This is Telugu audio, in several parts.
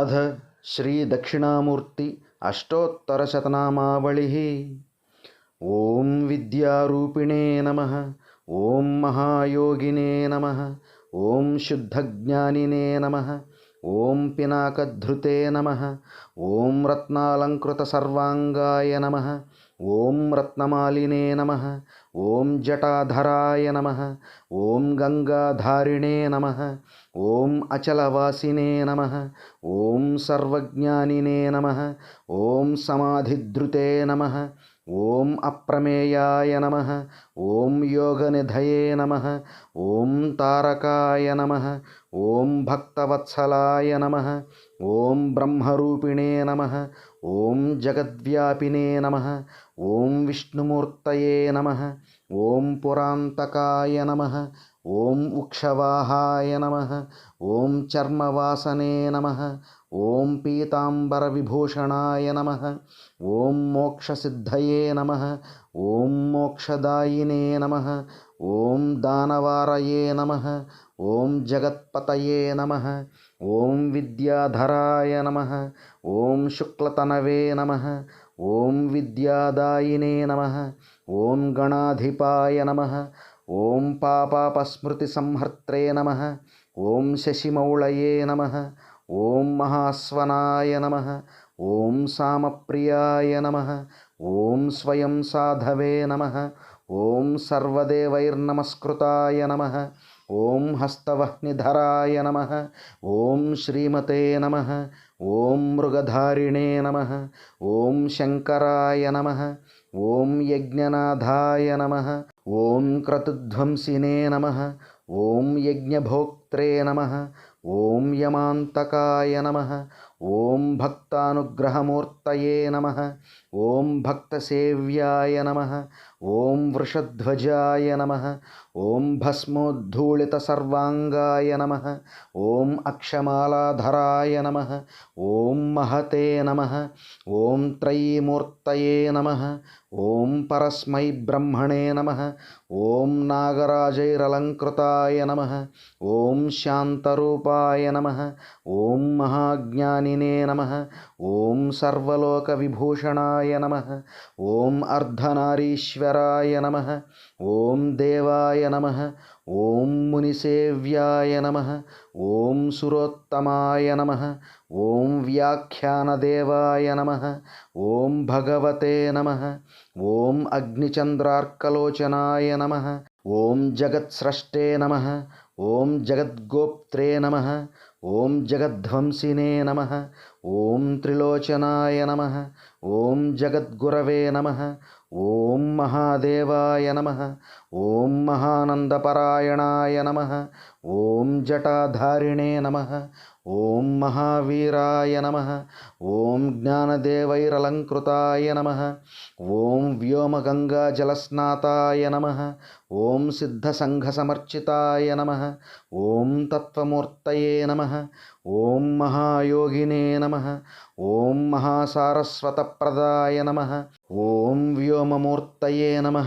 अथ श्रीदक्षिणामूर्ति अष्टोत्तरशतनामावलिः। ॐ विद्यारूपिणे नमः ॐ महायोगिने नमः ॐ शुद्धज्ञानिने नमः ॐ पिनाकधृते नमः ॐ रत्नालङ्कृतसर्वाङ्गाय नमः ఓం రత్నమాలినే నమ ఓం జటాధరాయ నమ ఓం గంగాధారిణే నమ ఓం అచలవాసినే నమ ఓం సర్వజ్ఞానినే నమ ఓం సమాధిధృతే నమ ఓం అప్రమేయాయ నమ ఓం యోగనిధయే నమ ఓం తారకాయ నమ ఓం భక్తవత్సలాయ నమ ఓం బ్రహ్మరూపిణే నమ ఓం జగద్వ్యాపినే నమ ఓం విష్ణుమూర్తయే నమ ॐ पुरान्तकाय नमः ॐ उक्षवाहाय नमः ॐ चर्मवासने नमः ॐ पीताम्बरविभूषणाय नमः ॐ मोक्षसिद्धये नमः ॐ मोक्षदायिने नमः ॐ दानवारये नमः ॐ जगत्पतये नमः ॐ विद्याधराय नमः ॐ शुक्लतनवे नमः ॐ विद्यादायिने नमः ॐ गणाधिपाय नमः ॐ पापापस्मृतिसंहर्त्रे नमः ॐ शशिमौळये नमः ॐ महास्वनाय नमः ॐ सामप्रियाय नमः ॐ स्वयं साधवे नमः ॐ सर्वदेवैर्नमस्कृताय नमः ఓం హస్తవహ్నిధరాయ నమ. ఓం శ్రీమతే నమ. ఓం మృగధారిణే నమ. ఓం శంకరాయ నమ. ఓం యజ్ఞనాథాయ నమ. ఓం క్రతుధ్వంసినే నమ. ఓం యజ్ఞభోక్త్రే నమ. ఓం యమాంతకాయ నమ. ఓం భక్తానుగ్రహమూర్తయే నమ. ఓం భక్తసేవ్యాయ నమ ఓం వృషధ్వజాయ నమ ఓం భస్మోద్ధూళితసర్వాంగాయ నమ ఓం అక్షమాలాధరాయ నమ ఓం మహతే నమ ఓం త్రయీమూర్తయే నమ ఓం పరస్మై బ్రహ్మణే నమ ఓం నాగరాజైరలంకృతాయ నమ ఓం శాంతరూపాయ నమ ఓం మహాజ్ఞానినే నమ ఓం సర్వలోక విభూషణాయ ॐ अर्धनारीश्वराय नमः ॐ देवाय नमः ॐ मुनिसेव्याय नमः ॐ सुरोत्तमाय नमः ॐ व्याख्यानदेवाय नमः ॐ भगवते नमः ॐ अग्निचन्द्रार्कलोचनाय नमः ॐ जगत्स्रष्टे नमः ॐ जगद्गोप्त्रे नमः ఓం జగద్ధ్వంసినే నమ ఓం త్రిలోచనాయ నమ ఓం జగద్గురవే నమ ఓం మహాదేవాయ నమ ఓం మహానందపరాయణాయ నమ ఓం జటాధారిణే నమ ఓం మహావీరాయ నమ ఓం జ్ఞానదేవైరలంకృతాయ నమ ఓం వ్యోమగంగాజలస్నాతాయ నమ ఓం సిద్ధసంఘసమర్చితాయ నమ ఓం తత్వమూర్తయే నమ ఓం మహాయోగినే నమ ఓం మహాసారస్వతప్రదాయ నమ ఓం వ్యోమమూర్తయే నమ.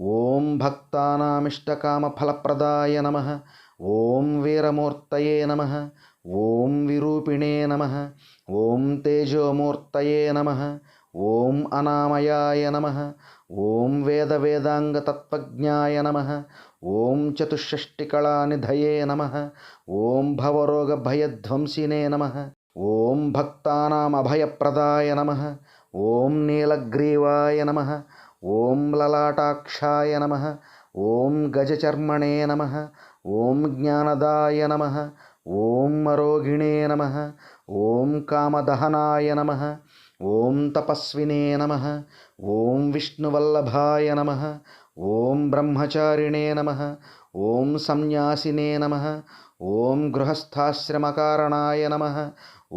ॐ भक्तानामिष्टकामफलप्रदाय नमः। ॐ वीरमूर्तये नमः। ॐ विरूपिणे नमः। ॐ तेजोमूर्तये नमः। ॐ अनामयाय नमः। ॐ वेदवेदाङ्गतत्त्वज्ञाय नमः। ॐ चतुष्षष्टिकलानिधये नमः। ॐ भवरोगभयध्वंसिने नमः। ॐ भक्तानामभयप्रदाय नमः। ॐ नीलग्रीवाय नमः ॐ ललाटाक्षाय नमः ॐ गजचर्मणे नमः ॐ ज्ञानदाय नमः ॐ मरोगिणे नमः ॐ कामदहनाय नमः ॐ तपस्विने नमः ॐ विष्णुवल्लभाय नमः ॐ ब्रह्मचारिणे नमः ॐ संन्यासिने नमः ॐ गृहस्थाश्रमकारणाय नमः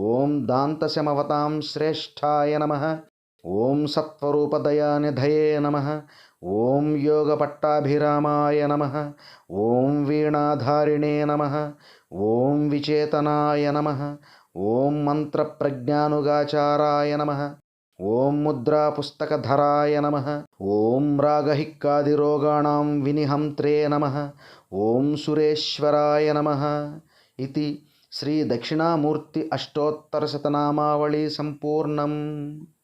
ॐ दान्तशमवतां श्रेष्ठाय नमः ఓం సత్వరూపదయానిధయే నమ. ఓం యోగపట్టాభిరామాయ నమ. ఓం వీణాధారిణే నమ. ఓం విచేతనాయ నమ. ఓం మంత్రప్రజ్ఞానుగాచారాయ నమ. ఓం ముద్రాపుస్తకధరాయ నమ. ఓం రాగహిక్కాదిరోగాణం వినిహంత్రే నమ. ఓం సురేశ్వరాయ నమ. ఇది శ్రీ దక్షిణామూర్తి అష్టోత్తరశతనామావళి సంపూర్ణం.